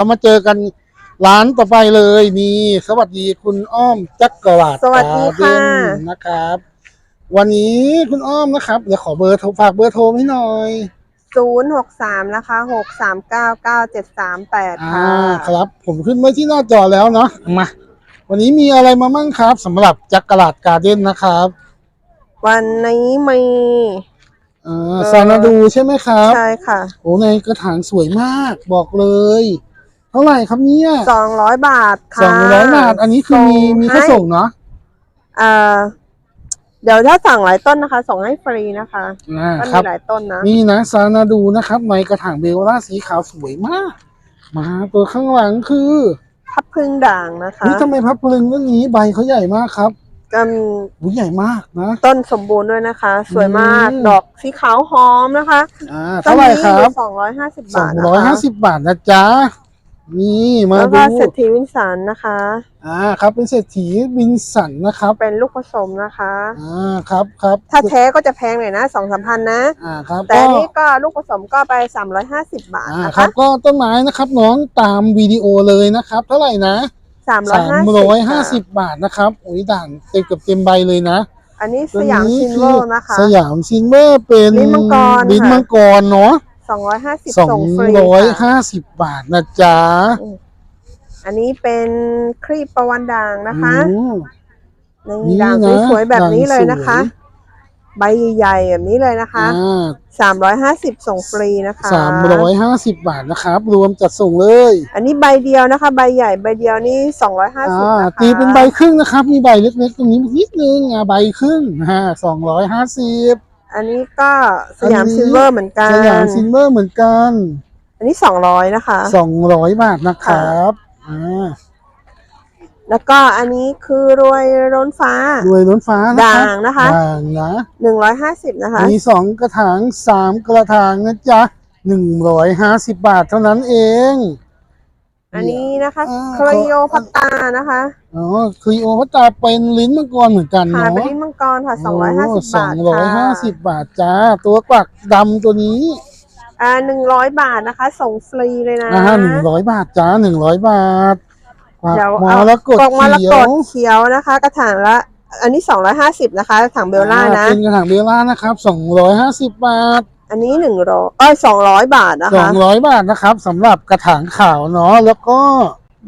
เรามาเจอกันร้านต่อไปเลยนี่สวัสดีคุณอ้อมจักรวาดสวัสดีค่ะการ์เด้นนะครับ วันนี้คุณอ้อมนะครับเดี๋ยวขอเบอร์โทรฝากเบอร์โทรให้หน่อยศูนย์หกสามนะคะหกสามเก้าเก้าเจ็ดสามแปดอ่าค่ะ ครับ ผมขึ้นไว้ที่หน้าจอแล้วเนาะมาวันนี้มีอะไรมามั่งครับสำหรับจักรลาดการ์เด้นนะครับวันนี้มี อ่าซานาดูใช่ไหมครับ ใช่ค่ะ โอ้ในกระถางสวยมากบอกเลย เท่าไหร่ครับเนี่ยสองร้อยบาทค่ะสองร้อยบาท อันนี้คือมีมีค่าส่งเนาะเอ่อเดี๋ยวถ้าสั่งหลายต้นนะคะ ส่งให้ฟรีนะคะอ่าก็ครัมีบหลายต้นนะนี่นะซานาดูนะครับในกระถางเบลล่าสีขาวสวยมาก มาตัวข้างหลังคือ พับพึ่งด่างนะคะนี่ทำไมพับพลึงเรื่องนี้ใบเขาใหญ่มากครับก็มีอุ้ยใหญ่มากนะ ต้นสมบูรณ์ด้วยนะคะ สวยมากอืมดอกสีขาวหอมนะคะอ่าเท่าไหร่ครับสองร้อยห้าสิบสอบางทร้อยห้าสิบบาทนะจ๊ะ นี่มาแล้วดูก็เศรษฐีวินสันนะคะ อ่าครับเป็นเศรษฐีวินสันนะครับเป็นลูกผสมนะคะ อ่าครับครับถ้าแท้ก็จะแพงหน่อยนะสองสามพันนะ อ่าครับแต่อันก็นี้ก็ลูกผสมก็ไปสามร้อยห้าสิบบาทอ่านะครัคะบก็ต้นไม้นะครับน้องตามวิดีโอเลยนะครับ เท่าไหร่นะสามร้อยสามห้าสิบร้อยห้าสิบบาทนะครับโอ้ยด่างเต็มกับเต็มใบเลยนะอันนี้ตัวสยามนี้ซินเวคืออร์นะคะ สยามซินเวอร์เป็นลิ้นมังกรลิ้นค่ะมังกรเนาะ สองร้อยห้าสิบสองส่งฟรีร้อยค่ะห้าสิบบาทนะจ๊ะ อันนี้เป็นครีบประวันด่างนะคะอืมในนี่ด่างนะสวยๆแบบนี้ด่างเลยนะคะสวยใบใหญ่ๆแบบนี้เลยนะคะอ่าสามร้อยห้าสิบส่งฟรีนะคะสามร้อยห้าสิบบาทนะครับ รวมจัดส่งเลย อันนี้ใบเดียวนะคะ ใบใหญ่ใบเดียวนี่สองร้อยห้าสิบอ่านะคะตีเป็นใบครึ่งนะครับ มีใบเล็กๆตรงนี้นิดนึงอะใบครึ่งฮะสองร้อยห้าสิบ อันนี้ก็สยามอันนี้ซิลเวอร์เหมือนกันสยามซินเวอร์เหมือนกัน อันนี้สองร้อยนะคะสองร้อยบาทนะครับอ่าแล้วก็อันนี้คือรวยร้นฟ้ารวยล้นฟ้านะด่าครับงนะคะด่างนะหนึ่งร้อยห้าสิบนะคะ มีสองกระถางสามกระถางนะจ๊ะหนึ่งร้อยห้าสิบบาทเท่านั้นเอง อันนี้นะคะอ่า คลโยพัตตานะคะอ๋อคลีโอพัตตาเป็นลิ้นมังกรเหมือนกันขายเนาะเป็นลิ้นมังกรค่ะสองร้อยห้าสิบบาทสองร้อยค่ะห้าสิบบาทจ้า ตัวกวักดำตัวนี้อ่าหนึ่งร้อยบาทนะคะ ส่งฟรีเลยนะอ่าหนึ่งร้อยบาทจ้าหนึ่งร้อยบาทกวักเดี๋ยวมเอารกตกล่องมรเขียกวตเขียวนะคะ กระถางละ อันนี้สองร้อยห้าสิบนะคะถังเบลล่านะอ่เป็นกระถางเบลล่านะครับสองร้อยห้าสิบบาท อันนี้หนึ่งร้อยเอ้ยสองร้อยบาทนะสอคะ งร้อยบาทนะครับสำหรับกระถางขาวเนาะแล้วก็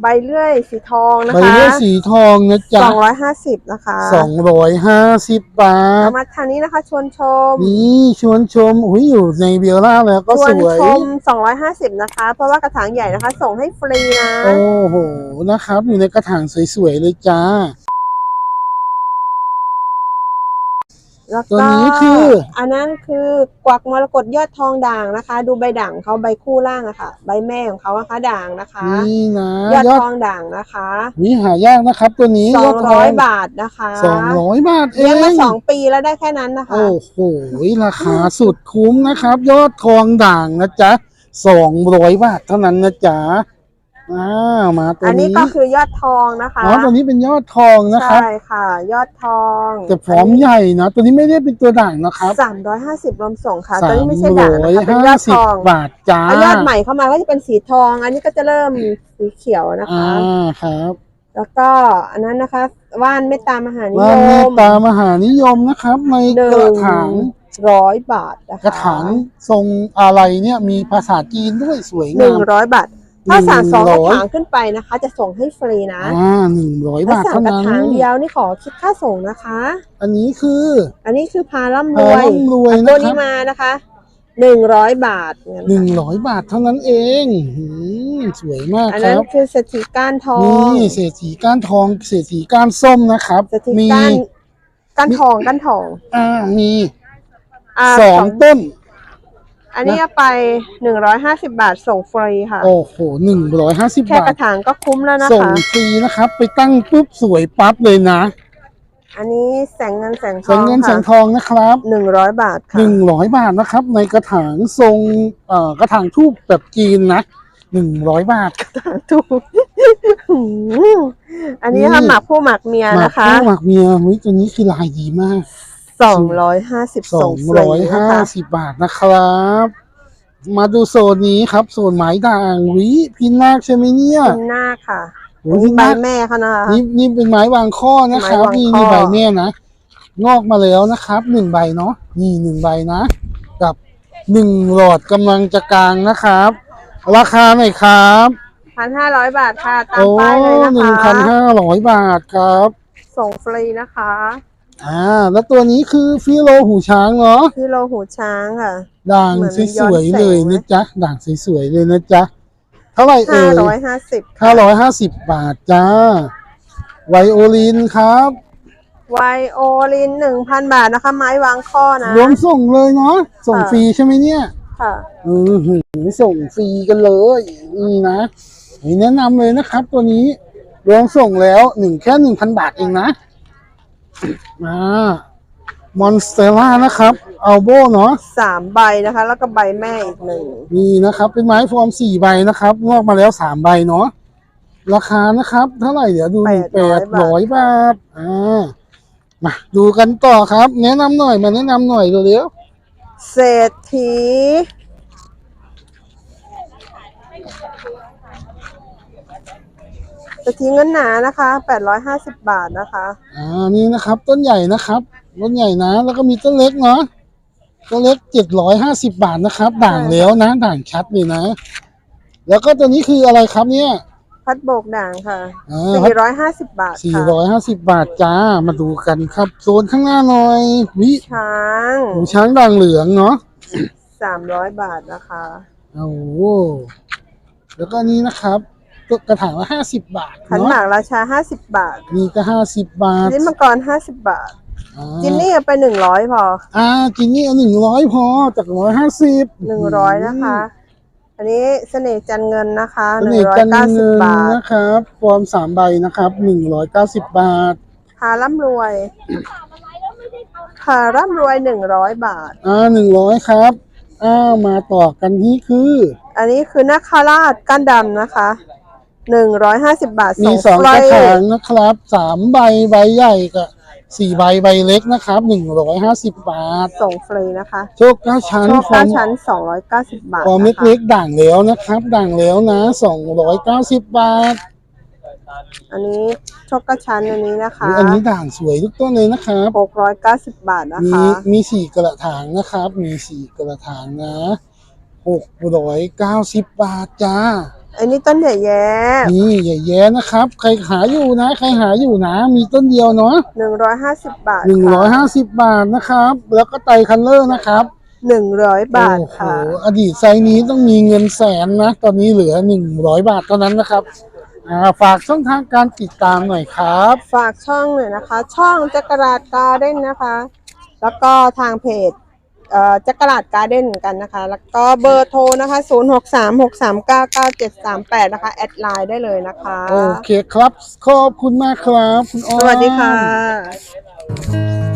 ใบเลื่อยสีทองนะใบคะเลื่อยสีทองนะสจ๊ะองร้อยห้าสิบนะคะสองร้อยห้าสิบบาทเอามาทางนี้นะคะ ชวนชม นี่ชวนชมอุ้ยอยู่ในเบลล่าแล้วก็ชวสนวย ชมสองร้อยห้าสิบนะคะ เพราะว่ากระถางใหญ่นะคะ ส่งให้ฟรีนะ โอ้โหนะครับ อยู่ในกระถางสวยๆเลยจ้า แล้วตัวก็นี้คืออันนั้นคือกวักมรกตยอดทองด่างนะคะ ดูใบด่างเขาใบคู่ล่างอะค่ะ ใบแม่ของเขาอะคะด่างนะคะ นี่นะยอดยอดทองด่างนะคะวิหายากนะครับ ตัวนี้สอยองดทร้ออยงบาทนะคะสองร้อยบาทเอเลี้ยงมางสองปีแล้วได้แค่นั้นนะคะ โอ้โหราคาสุดคุ้มนะครับ ยอดทองด่างนะจ๊ะสองร้อยบาทเท่านั้นนะจ๊ะ อ้าวมาตัวอันนี้นี้ก็คือยอดทองนะคะอ๋อตัวนี้เป็นยอดทองนะครับใช่ค่ะ ยอดทองแต่พร้อมใหญ่นะตัวนี้ไม่ได้เป็นตัวด่างนะครับสามร้อยห้าสิบรวมส่งค่ะสาตัวมนี้ไม่ใช่ร้ด่างอนะยคะเป็นยห้าอดสิทบองบาทจ้าเอายอดใหม่เข้ามาก็จะเป็นสีทอง อันนี้ก็จะเริ่มสีเขียวนะคะอ่าครับ แล้วก็อันนั้นนะคะว่านเมตตามหานิว่ายเมตมตามหานิยมนะครับในหนึ่กระงถางร้อยบาทนะคะกระถางทรงอะไรเนี่ยมีภาษาจีนด้วยสวยหนึ่งางมร้อยบาท ถ้าสั่งสองกระ100ถางขึ้นไปนะคะ จะส่งให้ฟรีนะอ่าหนึ่งร้อยถ้าบาทสั่งเท่ากระนั้นถางเดียวนี่ขอคิดค่าส่งนะคะ อันนี้คือ อันนี้คือพาร่ำรพาวยร่ำรวยเอานะตัวครันี้บมานะคะหนึ่งร้อยบาทเนี่ยหนึ่งร้อยบาทเท่านั้นเองหืมสวยมากอันคนั้นรับคือเศรษฐีก้านทองนี่เศรษฐีก้านทองเศรษฐีก้านส้มนะครับเศรษฐีมีก้านก้านทองก้านทอง อ่ามีอ่าสองต้น อันนี้เอาไปหนึ่งร้อยห้าสิบาทส่งฟรีค่ะ โอ้โหหนึ่งร้อยห้าสิบแค่บากทระถางก็คุ้มแล้วนะส่งคะฟรีนะครับ ไปตั้งปุ๊บสวยปั๊บเลยนะ อันนี้แสงเงินแสงทแสองงเงินแสค่ะงทองนะครับหนึ่งร้อยบาทค่ะหนึ่งร้อยบาทนะครับ ในกระถางทรงเอ่อกระถางทูบแบบจีนนะหนึ่งร้อยบาทถูกหืมอันนี้ค่ะนี่หมักผู้หมักเมียหมากนะคะคู่หมากเมียเฮ้ยตัวนี้คือลายดีมาก สองร้อยห้าสิบสอส่งงฟรีร้อยนะห้าคะสิบบาทนะครับ มาดูโซนนี้ครับ โซนไม้ด่างวิพินนาคใช่ไหมเนี่ย พินนาคค่ะโอ้ยนี่พินใบนาคแม่เขานะคะนี่นี่เป็นไม้วางข้อนะครับไม้วางนี่ข้อนี่ใบแม่นะงอกมาแล้วนะครับหนึ่งใบเนาะนี่หนึ่งใบนะ กับหนึ่งหลอดกำลังจะกลางนะครับ ราคาหน่อยครับพันห้าร้อยบาทค่ะตามโอ้ป้ายเลยหนึ่นะงพันคะห้าร้อยบาทครับ ส่งฟรีนะคะ อ่า แล้วตัวนี้คือฟิโลหูช้างเนาะที่โลหูช้างค่ะด่างเหมือนมันสย้อนวยแสงๆเลยไหมนะจ๊ะด่างสวยๆเลยนะจ๊ะเท่าไหร่ห้าเอ่ยร้อยห้าสิบห้าร้อยห้าสิบบาทจ้าไวโอลินครับไวโอลินหนึ่งพันบาทนะคะ ไม้วางข้อนะรวมส่งเลยเนาะส่งค่ะฟรีใช่ไหมเนี่ย ค่ะอือหือส่งฟรีกันเลยนี่นะนี่แนะนำเลยนะครับ ตัวนี้รวมส่งแล้วหนึ่งแค่หนึ่งพันบาทเองนะ มามอนสเตล่านะครับอัลโบเนาะสามใบนะคะ แล้วก็ใบแม่อีกหนึ่งนี่นะครับ เป็นไม้ฟอร์มสี่ใบนะครับงอกมาแล้วสามใบเนาะราคานะครับ เท่าไหร่เดี๋ยวดูแปดร้อยบาทอ่ามาดูกันต่อครับ แนะนำหน่อยมาแนะนำหน่อยเร็วเศรษฐี เศรษฐีเงินหนานะคะแปดร้อยห้าสิบบาทนะคะๆอ่านี่นะครับ ต้นใหญ่นะครับ ต้นใหญ่นะ แล้วก็มีต้นเล็กเนาะต้นเล็กเจ็ดร้อยห้าสิบาทนะครับ ด่างแล้วนะ ด่างชัดเลยนะ แล้วก็ตัวนี้คืออะไรครับเนี่ย พัดโบกด่างค่ะอ่า สี่ร้อยห้าสิบบาทสี่ค่ะร้อยห้าสิบบาทจ้า มาดูกันครับ โซนข้างหน้าหน่อยวิช้างหูช้างด่างเหลืองเนาะ สามร้อยบาทนะคะ โอ้โหแล้วก็นี้นะครับ ตัวกระถางละห้าสิบบาทขันเนาะหมากราชาห้าสิบบาทนี่ก็ห้าสิบบาทลิ้นมังกรห้าสิบบาท อ่าจินนี่เอาไปหนึ่งร้อยพออ่าจินนี่เอาหนึ่งร้อยพอจากร้อยห้าสิบ หนึ่งร้อยนะคะ อันนี้เสน่ห์จันเงินนะคะหเสนึ่งน่ห์ร้อยกันเก้าสิเงิบนบาทนะครับฟอร์มสามใบนะครับหนึ่งร้อยเก้าสิบบาท พาร่ำรวยพาร่ำรวยหนึ่งร้อยบาท อ่าหนึ่งร้อยครับ อ้าวมาต่อกันที่คือ อันนี้คือนาคาราชก้านดำนะคะ หนึ่งร้อยห้าสิบบาทมีสองไฟกระถางนะครับสามใบใบใหญ่กับสี่ใบใบเล็กนะครับหนึ่งร้อยห้าสิบบาทส่งฟรีนะคะโชคเก้าชั้นโชคฟอเก้าร์มชั้นสองร้อยเก้าสิบบาทฟอร์มนะคะเล็กๆด่างแล้วนะครับ ด่างแล้วนะสองร้อยเก้าสิบบาท อันนี้โชคเก้าชั้นอันนี้นะคะอุ๊ยอันนี้ด่างสวยทุกต้นเลยนะครับหกร้อยเก้าสิบบาทนะมีคะมีสี่กระถางนะครับ มีสี่กระถางนะหกร้อยเก้าสิบบาทจ้า อันนี้ต้นใหญ่แย่นี่อย่าแย้นะครับ ใครหาอยู่นะ ใครหาอยู่นะ มีต้นเดียวเนาะหนึ่งร้อยห้าสิบบาทหนึ่งร้อยห้าสิบบาทนะครับ แล้วก็ไตรคัลเลอร์นะครับหนึ่งร้อยบาทโอ้โหค่ะอดีตไซส์นี้ต้องมีเงินแสนนะ ตอนนี้เหลือหนึ่งร้อยบาทเท่านั้นนะครับอ่าฝากช่องทางการติดตามหน่อยครับ ฝากช่องหน่อยนะคะ ช่องจักรราดการ์เด้นนะคะ แล้วก็ทางเพจเอ่อ จักรราดการ์เด้นกันนะคะ แล้วก็เบอร์โทรนะคะ 0 6 3 6 3 9 9 7 3 8 นะคะ แอดไลน์ได้เลยนะคะ โอเคครับ ขอบคุณมากครับ คุณอ้อสมวัสดีค่ะ